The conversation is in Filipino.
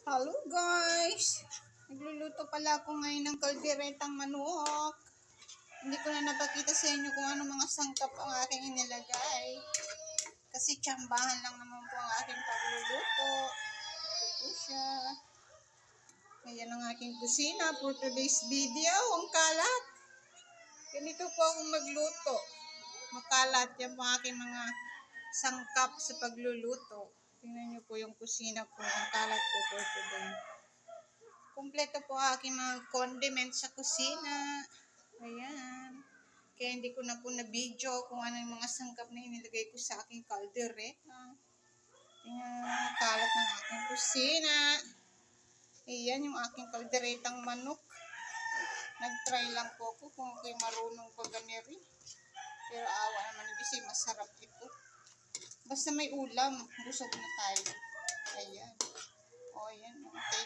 Hello guys! Nagluluto pala ako ngayon ng kalderetang manok. Hindi ko na napakita sa inyo kung ano mga sangkap ang aking inilagay. Kasi tsambahan lang naman po ang aking pagluluto. Ito po siya. Ayan ang aking kusina for today's video. Ang kalat. Ganito po ako magluto. Makalat yan po aking mga sangkap sa pagluluto. Tingnan niyo po yung kusina ko. Ang kalat ko for today. Kompleto po aking mga condiments sa kusina. Ayan. Kaya hindi ko na po na-video kung ano yung mga sangkap na inilagay ko sa aking kaldereta. Ayan, ang kalat ng aking kusina. Ayan yung aking kalderetang manok. Nag-try lang po ako kung ako'y marunong paganiri. Pero awa naman kasi masarap ito. Basta may ulam, busog na tayo. Ayan. O, ayan. Watching.